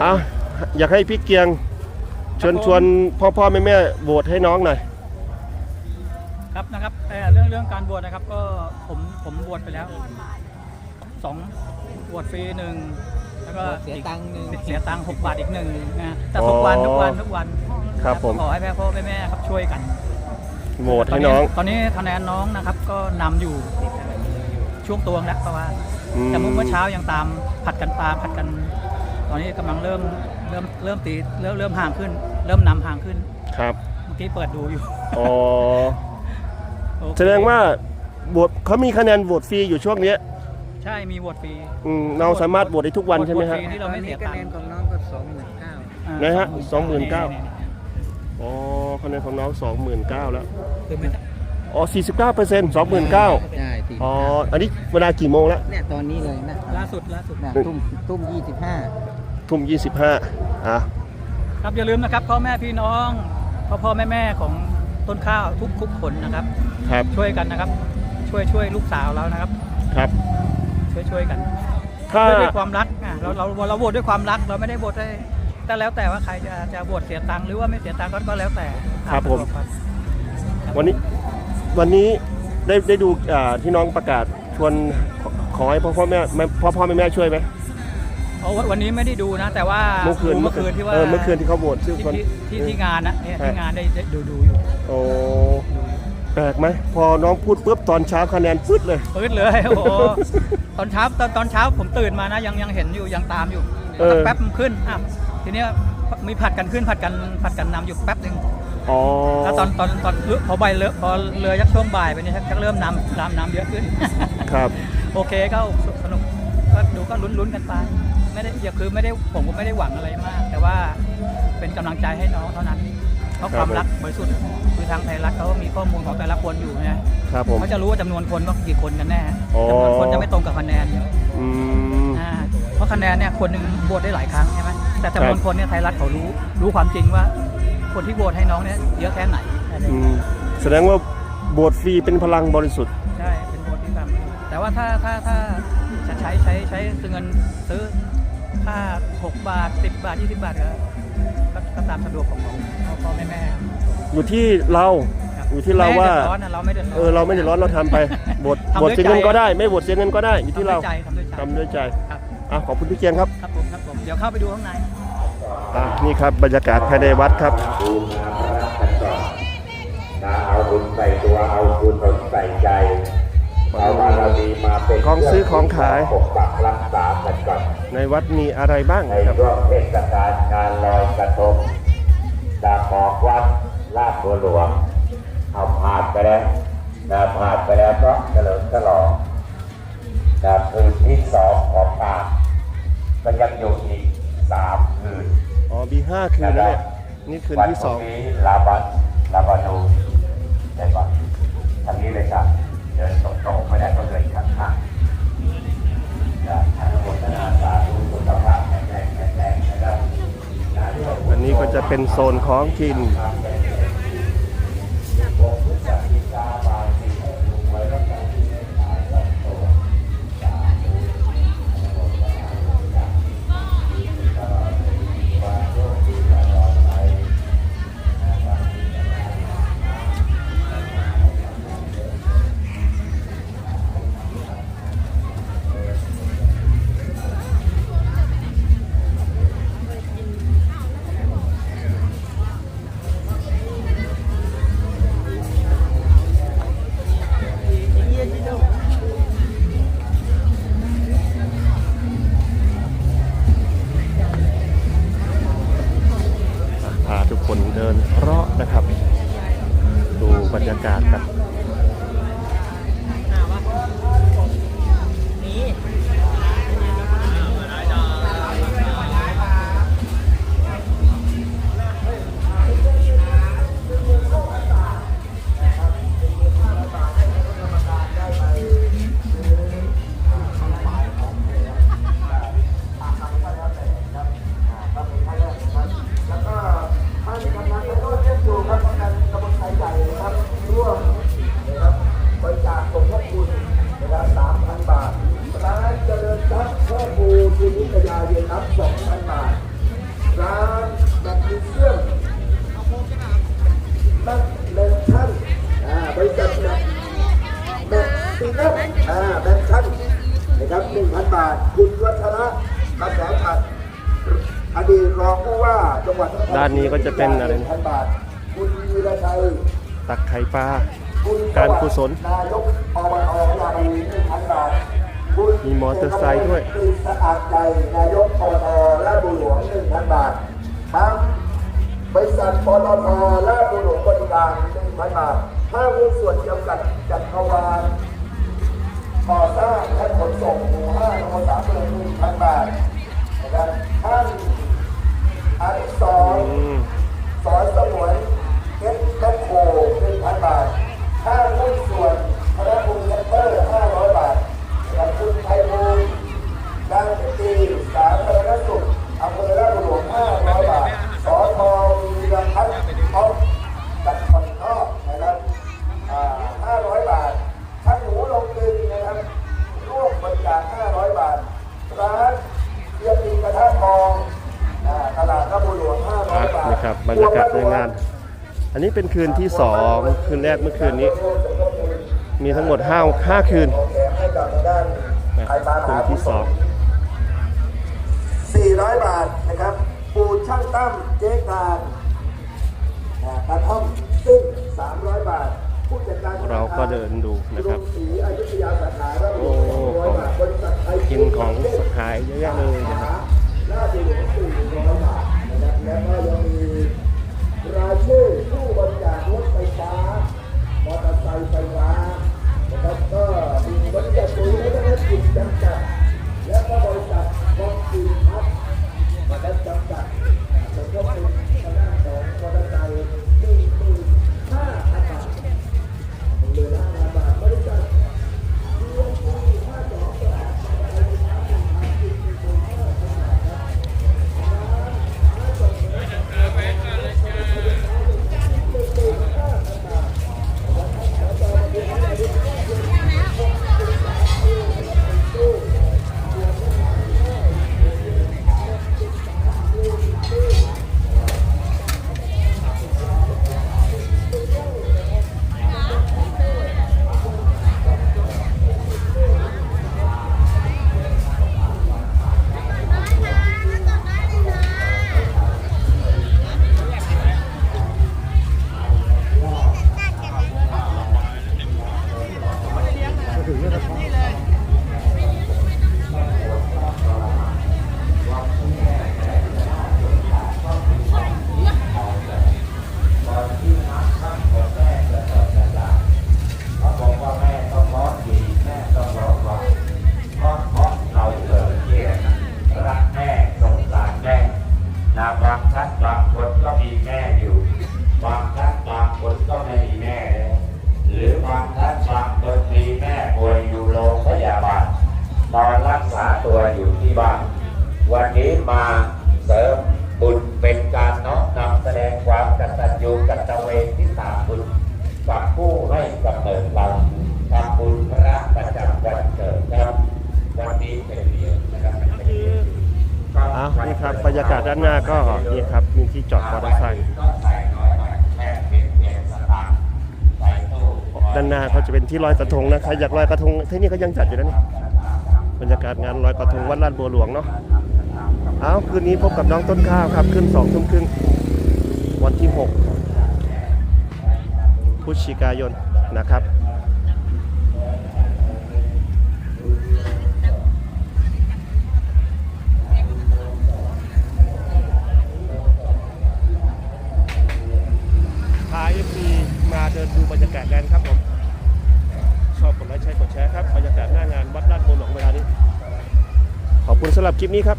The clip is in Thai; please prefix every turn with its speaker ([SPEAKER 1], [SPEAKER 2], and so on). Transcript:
[SPEAKER 1] เอาอยากให้พี่เกียงชวนชวนพ่อพ่อแม่แม่โหวตให้น้องหน่อย
[SPEAKER 2] ครับนะครับเอ่อเรื่องเรื่องการบวชนะครับ ก็ผมผมบวชไปแล้วสองบวชฟรีหนึ่งแล้วก็
[SPEAKER 3] เสียตังค์หนึ่ง
[SPEAKER 2] เสียตังค์หกบาทอีกหนึ่งนะแต่ทุกวัน
[SPEAKER 1] อ๋อ
[SPEAKER 2] ทุกวันทุกวัน
[SPEAKER 1] ครับผม
[SPEAKER 2] ขอให้แม่พ่อแม่แม่ครับช่วยกัน
[SPEAKER 1] โหวตให้น้อง
[SPEAKER 2] ตอนนี้คะแนนน้องนะครับ ก็นำอยู่ช่วงตวงแล้วประมาณ
[SPEAKER 1] อืม
[SPEAKER 2] แต่เมื่อเช้ายังตามผัดกันตามผัดกัน ตอนนี้กำลังเริ่มเริ่มเริ่มตีเริ่มเริ่มห่างขึ้น เริ่มนำห่างขึ้น
[SPEAKER 1] ครับ
[SPEAKER 2] เมื่อกี้เปิดดูอยู่
[SPEAKER 1] อ๋อ
[SPEAKER 2] โอเค
[SPEAKER 1] แสดงว่าโหวตเขามีคะแนนโหวตฟรีอยู่ช่วงเนี้ย
[SPEAKER 2] ใช่มีโหวตฟรี
[SPEAKER 1] อืมเราสามารถโหวตได้ทุกวันใช่ไหมฮะ
[SPEAKER 2] โหวตฟรีที่เราไม่เสีย
[SPEAKER 3] คะ
[SPEAKER 2] ตัง
[SPEAKER 3] แนน
[SPEAKER 2] ค์
[SPEAKER 3] ของน้องก็สองหมื่นเก้า
[SPEAKER 2] อ่า
[SPEAKER 1] นะฮะ
[SPEAKER 2] สองหมื่น
[SPEAKER 1] 29,000
[SPEAKER 2] นี่ๆ
[SPEAKER 1] อ๋อคะแนนของน้อง29,000แล้ว
[SPEAKER 3] คือไม่
[SPEAKER 1] อ๋อ 49เปอร์เซ็นต์29,000
[SPEAKER 3] ใช่ตี
[SPEAKER 1] อ๋อ อันนี้เวลากี่โมงแล้ว
[SPEAKER 3] เนี่ยตอนนี้เลยนะ
[SPEAKER 2] ๆล่าสุดล่าสุด
[SPEAKER 3] นะทุ่มทุ่มยี่สิบห้า
[SPEAKER 1] ทุ่ม 25อะ
[SPEAKER 2] ครับอย่าลืมนะครับพ่อแม่พี่น้องพ่อพ่อแม่แม่ของต้นข้าวทุกทุกคนนะครับ
[SPEAKER 1] ครับ
[SPEAKER 2] ช่วยกันนะครับ ช่วยช่วยลูกสาวเรานะครับ
[SPEAKER 1] ครับ
[SPEAKER 2] ช่วยช่วยกัน
[SPEAKER 1] ถ้า
[SPEAKER 2] ด้วยด้วยความรักอะเราเราเราโหวตด้วยความรักเราไม่ได้โหวตให้แต่แล้วแต่ว่าใครจะจะโหวตเสียตังค์หรือว่าไม่เสียตังค์ก็ก็แล้วแต่
[SPEAKER 1] ครับผม
[SPEAKER 2] ครับ
[SPEAKER 1] วันนี้วันนี้ได้ได้ดูอ่าที่น้องประกาศชวนขอขอให้พ่อพ่อแม่แม่พ่อพ่อแม่แม่ช่วยไหม
[SPEAKER 2] เพราะว่าวันนี้ไม่ได้ดูนะ แต่ว่า
[SPEAKER 1] เมื่อคืน
[SPEAKER 2] ดูเมื่อคืนที่ว่า
[SPEAKER 1] เออเมื่อคืนที่เขาโหวตชื่อ
[SPEAKER 2] ที่
[SPEAKER 1] คน
[SPEAKER 2] ที่ที่ที่งานนะเนี่ย
[SPEAKER 1] ใช่
[SPEAKER 2] ที่งานได้ได้ดูดูอยู่
[SPEAKER 1] โอ้แปลกไหมพอน้องพูดปุ๊บตอนเช้าคะแนนปึ๊ดเลย
[SPEAKER 2] ปื๊ดเลยโอ้โหตอนเช้าตอนตอนเช้าผมตื่นมานะยังยังเห็นอยู่ยังตามอยู่
[SPEAKER 1] เออ
[SPEAKER 2] สักแป๊บมันขึ้นอะทีเนี้ยมีผัดกันขึ้นผัดกันผัดกันนำอยู่แป๊บหนึ่ง
[SPEAKER 1] อ๋อ
[SPEAKER 2] แล้วตอนตอนตอนพอใบเรือพอเรือยักช่วงบ่ายไปเนี่ยชักเริ่มน้ำน้ำน้ำเยอะขึ้น
[SPEAKER 1] ครับ
[SPEAKER 2] โอเคก็สนุก ก็ดูก็ลุ้นๆกันไป ไม่ได้อย่าคือไม่ได้ผมก็ไม่ได้หวังอะไรมาก แต่ว่าเป็นกำลังใจให้น้องเท่านั้นเพราะ
[SPEAKER 1] ครับ
[SPEAKER 2] ความรักบริสุทธิ์คือทางไทยรัฐเขามีข้อมูลของแต่ละคนอยู่นะครับ
[SPEAKER 1] ผม
[SPEAKER 2] เขาจะรู้ว่าจำนวนคนว่ากี่คนกันแน่
[SPEAKER 1] อ๋อ
[SPEAKER 2] จำนวนคนจะไม่ตรงกับคะแนน
[SPEAKER 1] อืม
[SPEAKER 2] อ่าเพราะคะแนนเนี่ยคนหนึ่งโหวตได้หลายครั้งใช่ไหมแต่จำนวน
[SPEAKER 1] ครับ
[SPEAKER 2] คนเนี่ยไทยรัฐเขารู้รู้ความจริงว่า คนที่โหวตให้น้องเนี่ยเยอะแค่ไหนอะไร
[SPEAKER 1] อืมแสดงว่าโบสฟรีเป็นพลังบริสุทธิ์
[SPEAKER 2] ใช่ เป็นโหวตที่แบบแต่ว่าถ้าถ้าถ้า จะใช้ใช้ใช้เงินซื้อค่า6บาท 10 บาท 20 บาทก็ก็ก็ตามสะดวกของของพ่อพ่อแม่แม่
[SPEAKER 1] อยู่ที่เรา
[SPEAKER 2] ครับ
[SPEAKER 1] อยู่ที่เราว่า
[SPEAKER 2] ไม่ดือดร้อนนะเราไม่เดือดร้อน
[SPEAKER 1] เออเราไม่เดือดร้อนเราทำไปบท
[SPEAKER 2] ทำ
[SPEAKER 1] บ
[SPEAKER 2] ด้วย
[SPEAKER 1] ทเสียเงิน
[SPEAKER 2] ใจ
[SPEAKER 1] ก็ได้ ไม่บทเสียเงินก็ได้อยู่ที่เรา
[SPEAKER 2] ทำด้วยใจทำด้วยใจ
[SPEAKER 1] ทำด้วยใจ
[SPEAKER 2] ครับ
[SPEAKER 1] อะขอบคุณพี่เกียงครับ
[SPEAKER 2] ครับผมครับผมเดี๋ยวเข้าไปดูข้างใน
[SPEAKER 1] อะนี่ครับบรรยากาศภายในวัดครับ
[SPEAKER 4] ดูงามรักกันก่อนนะเอาบุญใส่ตัวเอาบุญใส่ใจเอาบาร มีมาเป็น
[SPEAKER 1] ของซื้อของขาย
[SPEAKER 4] ปกปักรักษากันก่อน
[SPEAKER 1] ในวัดมีอะไรบ้าง
[SPEAKER 4] ใน
[SPEAKER 1] ครับ
[SPEAKER 4] ช่วงเทศกาลงานลอยกระทงดาบอกวัดลาดบัวหลวงเอาผ่านไปแล้วนะผ่านไปแล้วก็เฉลิมฉลองนะคืนที่สองของงานก็ยังอยู่อีกสามคืน
[SPEAKER 1] อ๋อมีห้าคืนแล้วเนี่ยนี่คืนที่สอง
[SPEAKER 4] วันพรุ่นี้ลาบันลาบานูเดี๋ยวก่อนทางนี้เลยครับ จะ
[SPEAKER 1] เป็นโซนของกิน
[SPEAKER 4] ดิน
[SPEAKER 1] เลาะนะครับ ดูบรรยากาศครับ
[SPEAKER 5] แบาท คุณวัฒนะกระแสขัดอดีตรองผู้ว่าจังหวัดคร
[SPEAKER 4] ด้านนี้ก็จะเป็นอะไรนะ
[SPEAKER 5] 1,000บาท คุณวีระชัย
[SPEAKER 4] ตักไข่ปลา
[SPEAKER 5] คุณ
[SPEAKER 4] การกุศล
[SPEAKER 5] นายกอบตยามี1,000บาทคุณ
[SPEAKER 4] มีมอเตอร์ไซค์ด้วย
[SPEAKER 5] กฤษสะอาดใจนายกอบตราชบุรีหลวง1,000บาททั้งบริษัทปตทราชบุรีหลวงบริการ1,000บาทห้างหุ้นส่วนจำกัดจักรวาล ก่อสร้างและขนส่งหมู่ห้าตำบลสามเมืองหนึ่งพันบาทนะครับท่าน นนี้เป็นคืนที่
[SPEAKER 4] สองคืนแรกเมื่อคืนนี้ มีทั้งหมดห้าห้าคืน
[SPEAKER 5] ของแถมให้กับทางด้าน
[SPEAKER 4] นะ
[SPEAKER 5] ไทยบา
[SPEAKER 4] คืนที่สอง
[SPEAKER 5] 400 บาทนะครับ ปูช่างตั้มเจ๊การอ่ากระท่อมซึ่ง 300 บาทผู้จัดการธนค
[SPEAKER 4] เราก็เดินดูนะครับ
[SPEAKER 5] กมศรีอยุธยาสาขาพระบุ
[SPEAKER 4] โอ้
[SPEAKER 5] หลวง200บาทบริษัทไทย
[SPEAKER 4] กินของขายเยอะแยะเลย
[SPEAKER 5] วันนี้มาเส
[SPEAKER 1] ริมบุญเป็นการน้อมนำแสดงความกตัญญูกตเวทิตาบุญกับผู้ให้กำเนิดเราทำบุญพระประจำวันเกิดครับวันนี้เป็นเดียวนะครับเป็นเดียว
[SPEAKER 4] อ้าวนี่ครับบรรยากาศด้านหน้าก็นี่ครับมีที่จอดมอเตอร์ไซค์
[SPEAKER 1] ก็ใส่
[SPEAKER 4] ด้านหน้าก็จะเป็นที่ลอยกระทงนะใครอยากลอยกระทงที่นี่ก็ยังจัดอยู่นะนี่บรรยากาศงานลอยกระทงวัดลาดบัวหลวงเนาะ เอาคืนนี้พบกับน้องต้นข้าวครับ ขึ้นสองทุ่มครึ่งวันที่หกพฤศจิกายนนะครับพาเอฟซีมาเดินดูบรรยากาศกันครับผม ชอบกดไลค์ใช้กดแชร์ครับ บรรยากาศหน้างานวัดลาดบัวหลวงเวลานี้ ขอบคุณสำหรับคลิปนี้ครับ